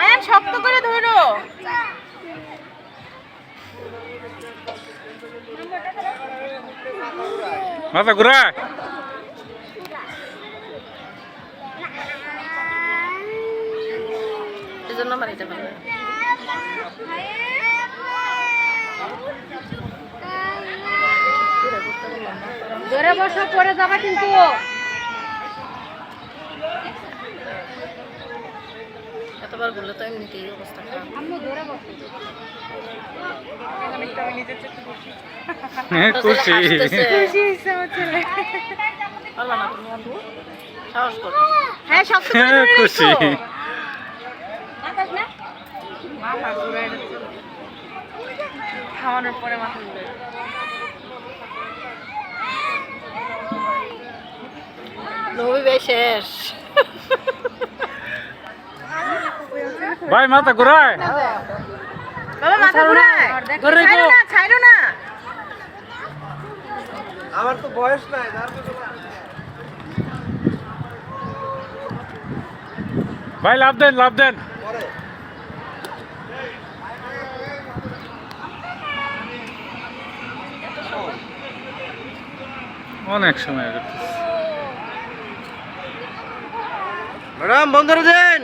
আয়ান শক্ত করে ধরো। মাথা ঘুরায়। এজন্য বাড়িতে পারবে ধরে বসো পরে যাবা কিন্তু। এতবার বললে তো এমনিতেই অবস্থা খারাপ। আম্মু ধরে বসো। হ্যাঁ, খুশি। পারলা না তুমি আব্বু সাহস করো। হ্যাঁ শক্ত হ্যাঁ, খুশি। মাথা খাওয়ানোর পরে মাথা শেষ। ভাই মাথা ঘুরায়। বাবা মাথা ঘুরায়। ঘুরে ছাইরো গো। না ছাইরো না। আমার তো বয়স নাই ভাই লাভ দেন লাভ দেন। অনেক সময় ম্যাডাম বন্ধ করে দেন।